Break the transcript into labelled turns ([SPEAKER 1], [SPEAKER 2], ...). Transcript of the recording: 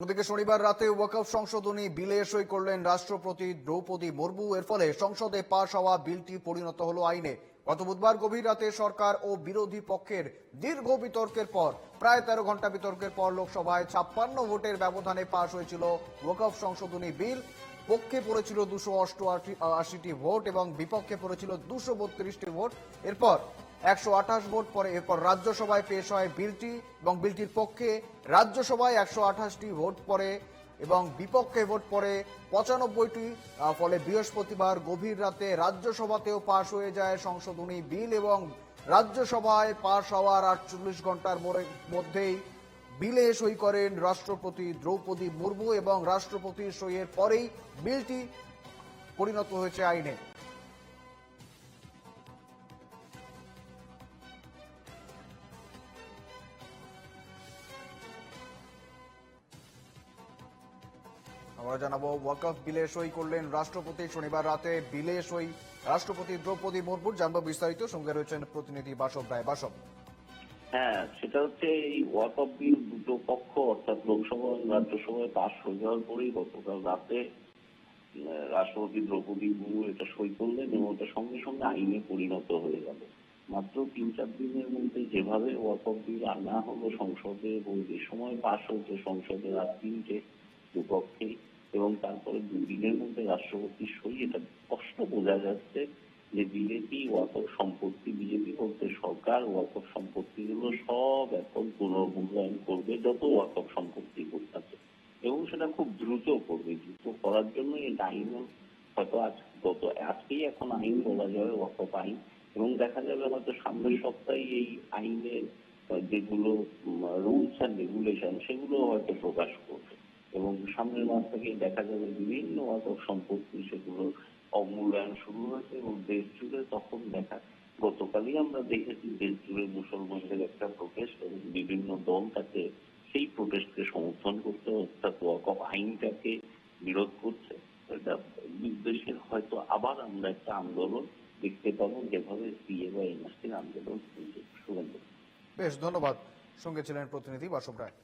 [SPEAKER 1] অন্যদিকে শনিবার রাতে ওয়াকফ সংশোধনী বিলে সই করলেন রাষ্ট্রপতি দ্রৌপদী মুর্মু। এর ফলে সংসদে পাশ হওয়া বিলটি পরিণত হলো আইনে। গত বুধবার গভীর রাতে সরকার ও বিরোধী পক্ষের দীর্ঘ বিতর্কের পর, প্রায় তেরো ঘণ্টা বিতর্কের পর লোকসভায় ছাপ্পান্ন ভোটের ব্যবধানে পাশ হয়েছিল ওয়াকফ সংশোধনী বিল। পক্ষে পড়েছিল দুশো অষ্টআশি আশিটি ভোট এবং বিপক্ষে পড়েছিল দুশো বত্রিশটি ভোট। এরপর একশো আঠাশ ভোট পরে এরপর রাজ্যসভায় পেশ হয় বিলটি এবং বিলটির পক্ষে রাজ্যসভায় একশো আঠাশটি ভোট পড়ে এবং বিপক্ষে ভোট পড়ে পঁচানব্বইটি ফলে বৃহস্পতিবার গভীর রাতে রাজ্যসভাতেও পাশ হয়ে যায় সংশোধনী বিল এবং রাজ্যসভায় পাশ হওয়ার আটচল্লিশ ঘণ্টার মধ্যেই বিলে সই করেন রাষ্ট্রপতি দ্রৌপদী মুর্মু এবং রাষ্ট্রপতির সইয়ের পরেই বিলটি পরিণত হয়েছে আইনে। আমরা জানাব, ওয়াকফ বিলে সই করলেন রাষ্ট্রপতি শনিবার রাতে। বিলে সই, রাষ্ট্রপতি দ্রৌপদী মুর্মুর জানব বিস্তারিত, সঙ্গে রয়েছেন প্রতিনিধি বাসব রায়। বাসব।
[SPEAKER 2] হ্যাঁ সেটা হচ্ছে এই ওয়াক অফ বিল দুটো পক্ষ, অর্থাৎ লোকসভা রাজ্যসভায় পাশ হয়ে যাওয়ার পরেই গতকাল রাতে রাষ্ট্রপতি দ্রৌপদী মুর্মু এটা সই করলেন এবং ওটা সঙ্গে সঙ্গে আইনে পরিণত হয়ে গেল। মাত্র তিন চার দিনের মধ্যে যেভাবে ওয়াক অফ বিল আনা হলো সংসদে এবং যে সময় পাশ হয়েছে সংসদে রাত তিনটে দুপক্ষেই এবং তারপরে দুই দিনের মধ্যে রাষ্ট্রপতির সই, এটা স্পষ্ট বোঝা যাচ্ছে যে বিজেপি ওয়াকফ সম্পত্তি বিজেপি বলতে সরকার ওয়াকফ সম্পত্তিগুলো সব এখন পুনর্মূল্যায়ন করবে যত ওয়াকফ সম্পত্তি আছে। এবং সেটা খুব দ্রুত করবে, দ্রুত করার জন্য এই আইন হয়তো আজ, গত, আজকেই এখন আইন বলা যাবে ওয়াকফ আইন। এবং দেখা যাবে হয়তো সামনের সপ্তাহে এই আইনের যেগুলো রুলস অ্যান্ড রেগুলেশন সেগুলো হয়তো প্রকাশ করবে। এবং সামনের মাস থেকে দেখা যাবে বিভিন্ন ওয়াকফ সম্পত্তি সেগুলো অমূল্যায়ন শুরু হয়েছে এবং দেশ জুড়ে তখন দেখা, গতকালই আমরা দেখেছি দেশ জুড়ে মুসলমানদের একটা প্রোটেস্ট এবং বিভিন্ন দল তাকে সেই প্রোটেস্টকে সমর্থন করছে, অর্থাৎ ওয়াকফ আইনটাকে বিরোধ করছে। এটা দেশের হয়তো আবার আমরা একটা আন্দোলন দেখতে পাবো, যেভাবে সিএ বা এনআরসির আন্দোলন হয়েছে
[SPEAKER 1] বেশ, ধন্যবাদ। সঙ্গে ছিলেন প্রতিনিধি বাসব রায়।